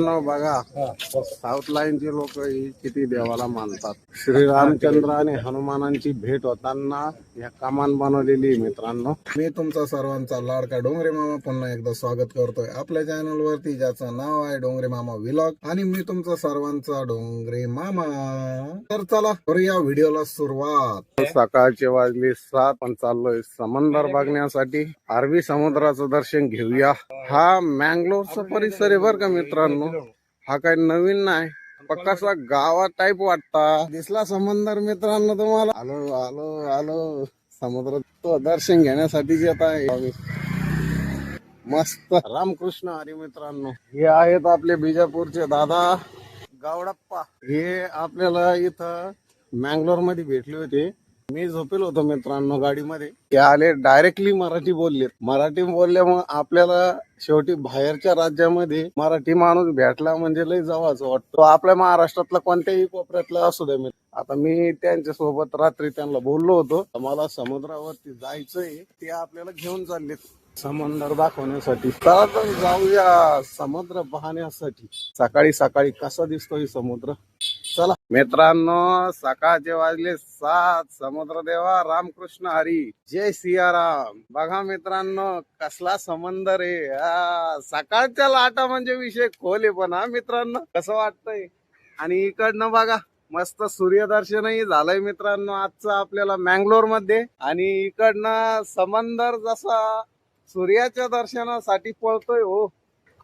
बघा. साऊथ लाईनचे लोक किती देवाला मानतात. श्री रामचंद्र आणि हनुमानांची भेट होताना या कमान बनवलेली मित्रांनो. मी तुमचा सर्वांचा लाडका डोंगरे मामा पुन्हा एकदा स्वागत करतोय. आपल्या चॅनल वरती ज्याचं नाव आहे डोंगरे मामा विलॉग आणि मी तुमचा सर्वांचा डोंगरे मामा. तर चला करूया व्हिडिओला सुरुवात. सकाळचे वाजले सात पण चाललोय समंदर बघण्यासाठी. अरबी समुद्राचं दर्शन घेऊया. हा मँगलोरचा परिसर आहे बर का मित्रांनो? हा काही नवीन नाही. पक्कासा गावा टाईप वाटता. दिसला समंदर मित्रांनो तुम्हाला. आलो आलो आलो समुद्र तो दर्शन घेण्यासाठी येत आहे. मस्त. रामकृष्ण हरी मित्रांनो. हे आहेत आपले बिजापूरचे दादा. गावडप्पा. हे आपल्याला इथं मँगलोरमध्ये भेटले होते. मी झोपेल होतो मित्रांनो गाडीमध्ये. ते आले डायरेक्टली मराठी बोलले मराठी बोलल्यामुळे आपल्याला शेवटी बाहेरच्या राज्यामध्ये मराठी माणूस भेटला म्हणजे लय जवळच वाटतो. आपल्या महाराष्ट्रातला कोणत्याही कोपऱ्यातला असू दे मी आता मी त्यांच्यासोबत रात्री त्यांना बोललो होतो. मला समुद्रावरती जायचंय ते आपल्याला घेऊन चाललेत. समुद्र दाखवण्यासाठी. तर जाऊया समुद्र पाहण्यासाठी. सकाळी सकाळी कसा दिसतोय समुद्र? चला. मित्रांनो सकाळचे वाजले सात. समुद्र देवा रामकृष्ण हरी. जय सियाराम. बघा मित्रांनो कसला समंदर आहे. सकाळच्या लाटा म्हणजे विषय खोले पण हा मित्रांनो कसं वाटतंय? आणि इकडनं बघा मस्त सूर्यदर्शनही झालंय मित्रांनो आजचं आपल्याला मँगलोरमध्ये आणि इकडनं समंदर जसा सूर्याच्या दर्शनासाठी पळतोय हो.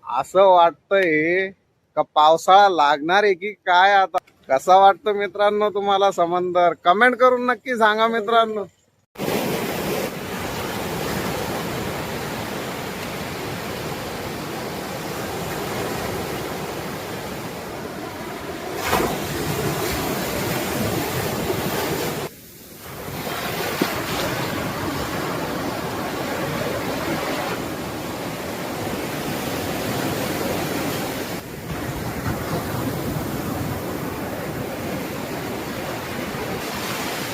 असं वाटतंय का पावसाळा लागणार आहे की काय आता? कसा वाटतो मित्रांनो तुम्हाला समंदर? कमेंट करून नक्की सांगा मित्रांनो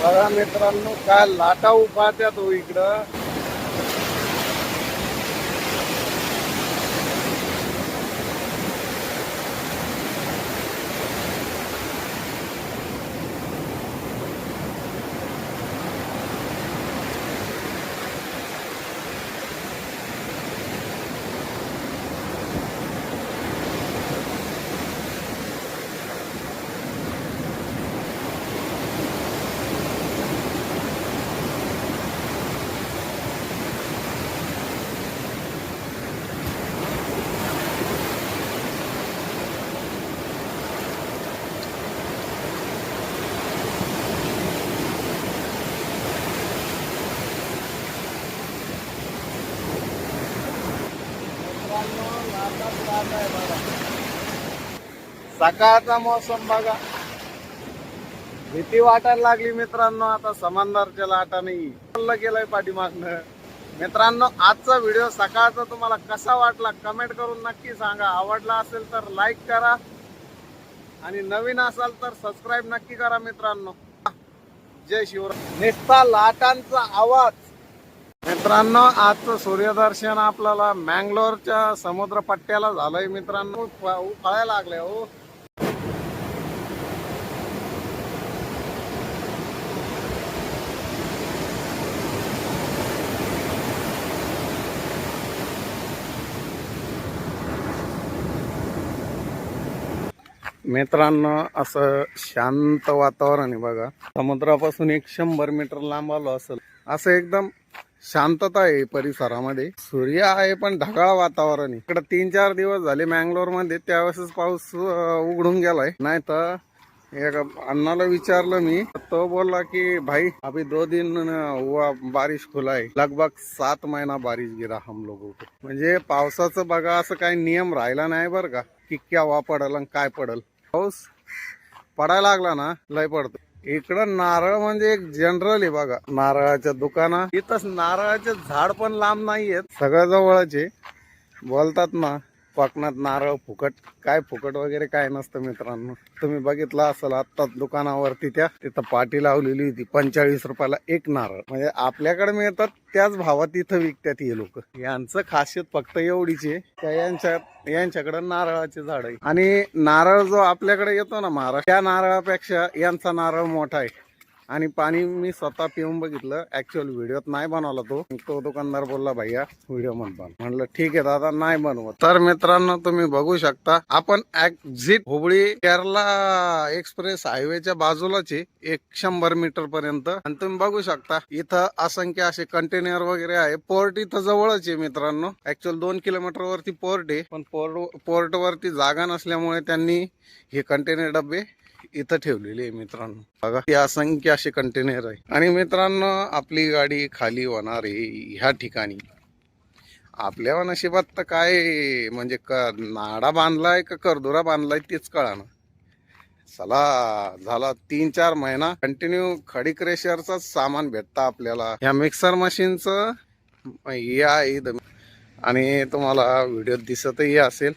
बघा मित्रांनो काय लाटा उभात्यात हो इकडं. सकाळचा मौसम बघा. भीती वाटायला लागली मित्रांनो आता समंदरच्या लाटा नाही गेलंय पाठीमागनं. मित्रांनो आजचा व्हिडिओ सकाळचा तुम्हाला कसा वाटला कमेंट करून नक्की सांगा. आवडला असेल तर लाईक करा. आणि नवीन असाल तर सबस्क्राईब नक्की करा मित्रांनो. जय शिवराय. निस्ता लाटांचा आवाज. मित्रांनो आजचं सूर्यदर्शन आपल्याला मँगलोरच्या समुद्र पट्ट्याला झालंय मित्रांनो. उफाळायला लागले हो. मित्रांनो असं शांत वातावरण आहे बघा. समुद्रापासून एक शंभर मीटर लांब आलो असेल. असं एकदम शांतता आहे परिसरामध्ये. सूर्य आहे पण ढगाळ वातावरण आहे. इकडे तीन चार दिवस झाले मँगलोरमध्ये त्यावेळेस पाऊस उघडून गेलाय. नाही तर एका अण्णाला विचारलं मी तो बोलला की भाई अभी दो दिन हुआ बारिश खुला है. लगभग सात महिना बारिश गिरा हम लोगों को. म्हणजे पावसाचं बघा असं काही नियम राहिला नाही बरं का की वा पडल आणि काय पडल. पाऊस पडायला लागला ना लय पडतो इकडं नारळ म्हणजे एक जनरल आहे बघा नारळाच्या दुकाना. इथंच नारळाचे झाड पण लांब नाहीयेत. सगळं जवळचे. बोलतात ना कोकणात नारळ फुकट. काय फुकट वगैरे काय नसतं मित्रांनो. तुम्ही बघितलं असेल आता दुकानावरती त्या तिथं पाटी लावलेली होती पंचेचाळीस रुपयाला एक नारळ. म्हणजे आपल्याकडे मिळतात त्याच भावात इथं विकतात हे लोक. यांचं खासियत फक्त एवढीच आहे त्या यांच्या यांच्याकडे नारळाचे झाड आहे आणि नारळ जो आपल्याकडे येतो ना महाराष्ट्र त्या नारळापेक्षा यांचा नारळ मोठा आहे. आणि पाणी मी स्वतः पिऊन बघितलं. ऍक्च्युअल व्हिडिओत नाही बनवला तो. तो दुकानदार बोलला भैया व्हिडिओमध्ये बन. म्हणलं ठीक आहे दादा नाही बनवत. तर मित्रांनो तुम्ही बघू शकता आपण एक्झिट हुबळी केरला एक्सप्रेस हायवेच्या बाजूलाच आहे एक शंभर मीटर पर्यंत. आणि तुम्ही बघू शकता इथं असंख्य असे कंटेनर वगैरे आहे. पोर्ट इथं जवळच आहे मित्रांनो. ऍक्च्युअल दोन किलोमीटर वरती पोर्ट आहे. पण पोर्ट पोर्ट वरती जागा नसल्यामुळे त्यांनी हे कंटेनर डबे इथं ठेवलेली आहे मित्रांनो. बघा ही असंख्य असे कंटेनर आहे. आणि मित्रांनो आपली गाडी खाली होणार आहे ह्या ठिकाणी. आपल्या नशिबात तर काय म्हणजे क नाडा बांधलाय का करदुरा बांधलाय तेच कळाना. चला झाला तीन चार महिना. कंटिन्यू खडी क्रेशरच सामान भेटतं आपल्याला. या मिक्सर मशीनचं या इथं. आणि तुम्हाला व्हिडिओ दिसतही असेल.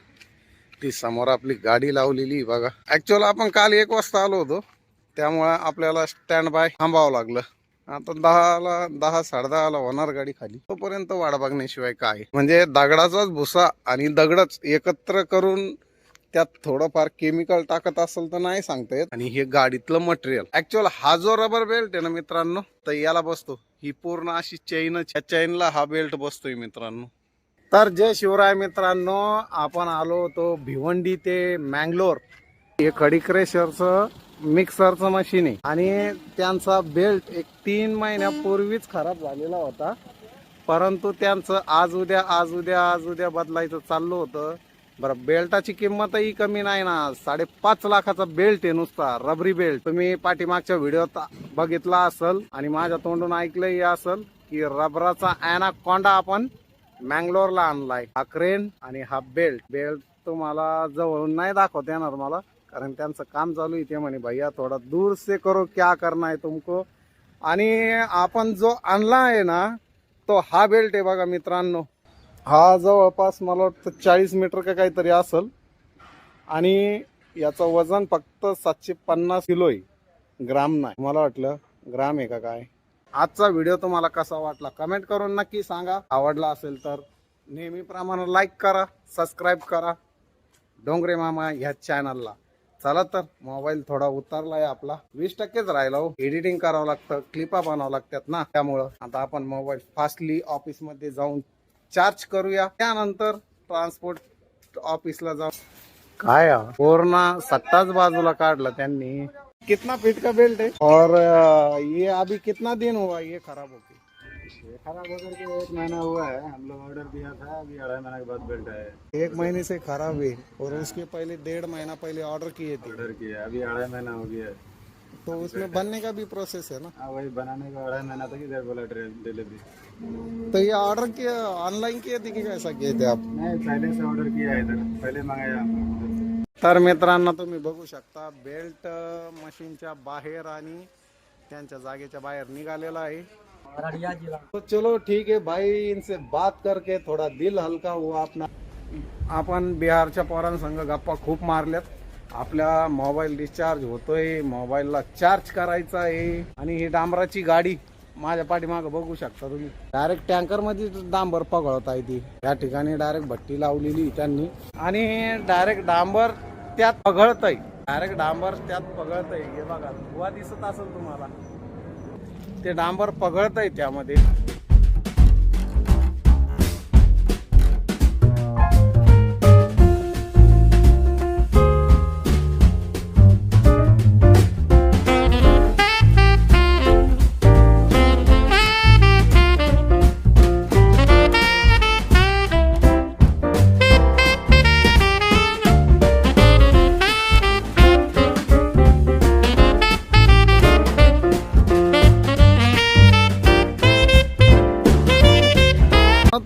ती समोर आपली गाडी लावलेली बघा. ऍक्च्युअल आपण काल एक वाजता आलो होतो. त्यामुळे आपल्याला स्टँड बाय थांबावं लागलं. आता दहाला दहा साडे दहाला होणार गाडी खाली. तोपर्यंत वाट बघण्याशिवाय काय? म्हणजे दगडाचाच भुसा आणि दगडच एकत्र करून त्यात थोडंफार केमिकल टाकत असेल तर नाही सांगता येत. आणि हे गाडीतलं मटेरियल ऍक्च्युअल हा जो रबर बेल्ट आहे ना मित्रांनो तर याला बसतो. ही पूर्ण अशी चैन चैनला हा बेल्ट बसतोय मित्रांनो. तर जय शिवराय मित्रांनो आपण आलो होतो भिवंडी ते मँगलोर. हे खडी मिक्सरचं मशीन आहे. आणि त्यांचा बेल्ट एक तीन महिन्यापूर्वीच खराब झालेला होता. परंतु त्यांचं आज उद्या आज उद्या आज उद्या बदलायचं चाललं होतं. बरं बेल्टाची किंमतही कमी नाही ना. साडेपाच लाखाचा बेल्ट आहे नुसता रबरी बेल्ट तुम्ही पाठीमागच्या व्हिडिओत बघितला असल आणि माझ्या तोंडून ऐकलंही असल की रबराचा अॅना कोंडा आपण मँगलोरला आणलाय. हा क्रेन आणि हा बेल्ट बेल्ट तुम्हाला जवळून नाही दाखवता येणार मला. कारण त्यांचं काम चालू आहे. म्हणे भैया थोडा दूर से करो. क्या करना है तुमको? आणि आपण जो आणला आहे ना तो हा बेल्ट आहे बघा मित्रांनो. हा जवळपास मला वाटतं चाळीस मीटर का काहीतरी असल. आणि याचं वजन फक्त सातशे पन्नास किलो आहे. ग्राम नाही. मला वाटलं? ग्राम आहे का काय? आजचा व्हिडिओ तुम्हाला कसा वाटला कमेंट करून नक्की सांगा. आवडला असेल तर नेहमीप्रमाणे लाईक करा सबस्क्राईब करा. डोंगरे मामा ह्या चॅनलला चला तर मोबाईल थोडा उतरलाय आपला. वीस टक्केच राहिला हो. एडिटिंग करावं लागतं क्लिपा बनावं लागतात ना. त्यामुळं आता आपण मोबाईल फास्टली ऑफिसमध्ये जाऊन चार्ज करूया. त्यानंतर ट्रान्सपोर्ट ऑफिसला जाऊ. काय पूर्ण सत्ताच बाजूला काढलं त्यांनी. कितना फीट का बेल्ट है? और ये अभी कितना दिन हुआ ये खराब होके ये खराब होकर के एक महीना हुआ है हम लोग ऑर्डर दिया था अभी अढ़ाई महीने के बाद बेल्ट है। एक महीने से खराब है और उसके पहले डेढ़ महीना पहले ऑर्डर किए थे। ऑर्डर किया अभी अढ़ाई महीना हो गया है। तो उसमें बनने का भी प्रोसेस है ना? हाँ वही बनाने का अढ़ाई महीना तक इधर बोला डिलीवरी तो ये ऑर्डर किया ऑनलाइन किए थे कि कैसा किए थे आप? नहीं पहले से ऑर्डर किया इधर पहले मंगाया। तर मित्रांनो तुम्ही बघू शकता बेल्ट मशीनच्या बाहेर आणि त्यांच्या जागेच्या बाहेर निघालेला आहे. तो चलो ठीक है भाई इनसे बात करके थोडा दिल हलका हुआ अपना. आपण बिहारच्या पोरांसंग गप्पा खूप मारल्यात. आपल्या मोबाईल डिस्चार्ज होतोय मोबाईलला चार्ज करायचा आहे. आणि ही डांबराची गाडी माझ्या पाठीमागे बघू शकता तुम्ही. डायरेक्ट टँकरमध्ये डांबर पगळत आहे ती. या ठिकाणी डायरेक्ट भट्टी लावलेली त्यांनी. आणि डायरेक्ट डांबर त्यात पगळतय. डायरेक्ट डांबर त्यात पगळतय. हे बघा धुवा दिसत असेल तुम्हाला. ते डांबर पगळत त्यामध्ये.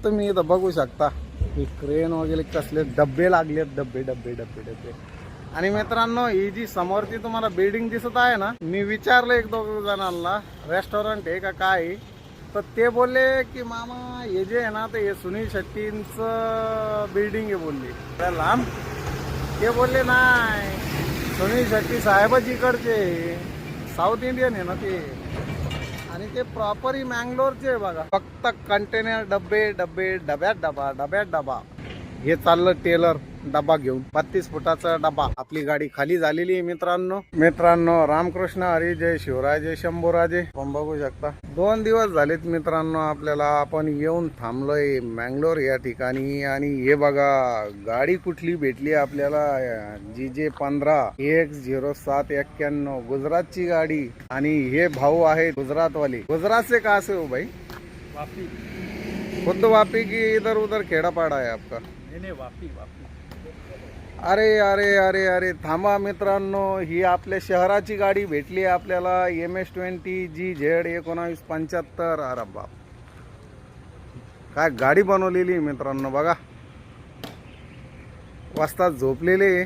तुम्ही इथं बघू शकता. ही क्रेन वगैरे कसले डब्बे लागलेत. डब्बे डब्बे डब्बे डब्बे. आणि मित्रांनो ही जी समोरची तुम्हाला बिल्डिंग दिसत आहे ना मी विचारलं एक दोघ जणांना रेस्टॉरंट आहे का काय आहे? तर ते बोलले की मामा हे जे आहे ना ते हे सुनील शेट्टींचं बिल्डिंग आहे बोलले. लांब? ते बोलले नाही. सुनील शेट्टी साहेबच इकडचे साऊथ इंडियन आहे ना ते. आणि ते प्रॉपरही मँगलोरचे आहे बघा. फक्त कंटेनर डबे डबे डब्यात डबा डब्यात डबा. हे चाललं टेलर. डबा घेऊन. बत्तीस फुटाचा डबा. आपली गाडी खाली झालेली आहे मित्रांनो. मित्रांनो रामकृष्ण हरी जय शिवराजे शंभूराजे. आपण बघू शकता. दोन दिवस झालेत मित्रांनो आपल्याला. आपण येऊन थांबलोय मँगलोर या ठिकाणी. आणि हे बघा गाडी कुठली भेटली आपल्याला? जी जे पंधरा एक झिरो सात एक्क्याण्णव. गुजरातची गाडी. आणि हे भाऊ आहेत गुजरातवाले. गुजरात से कहा से हो भाई? वापी. खुद वापी की इधर उधर खेड़ापाड़ा है आपका? नहीं नहीं वापी वापी. अरे अरे अरे अरे थांबा मित्रांनो. ही आपल्या शहराची गाडी भेटली आपल्याला. M S twenty G Z एकोणावीस पंच्याहत्तर. अरे बाप. काय गाडी बनवलेली मित्रांनो बघा. वाजता झोपलेले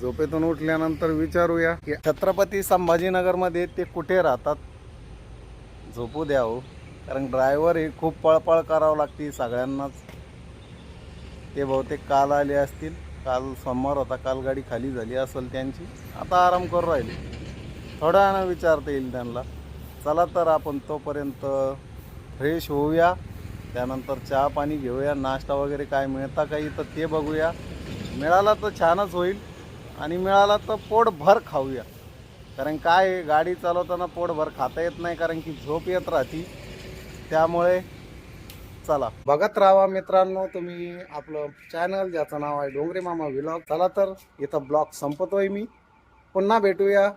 झोपेतून उठल्यानंतर विचारूया की छत्रपती संभाजीनगरमध्ये ते कुठे राहतात? झोपू द्या हो. कारण ड्रायव्हर हे खूप पळपळ करावं लागते सगळ्यांनाच. ते बहुतेक काल आले असतील. काल सोमवार होता काल गाडी खाली झाली असेल त्यांची आता आराम करू राहिली. थोड्या वेळानं विचारता येईल त्यांना. चला तर आपण तोपर्यंत फ्रेश होऊया. त्यानंतर चहा पाणी घेऊया नाश्ता वगैरे काय मिळता काही तर ते बघूया. मिळाला तर छानच होईल आणि मिळाला तर पोटभर खाऊया. कारण काय गाडी चालवताना पोटभर खाता येत नाही कारण की झोप येत राहती. त्यामुळे चला. बघत राहा मित्रांनो तुम्ही आपलं चॅनल ज्याचं नाव आहे डोंगरे मामा विलॉग चला तर इथं ब्लॉग संपतोय मी. पुन्हा भेटूया.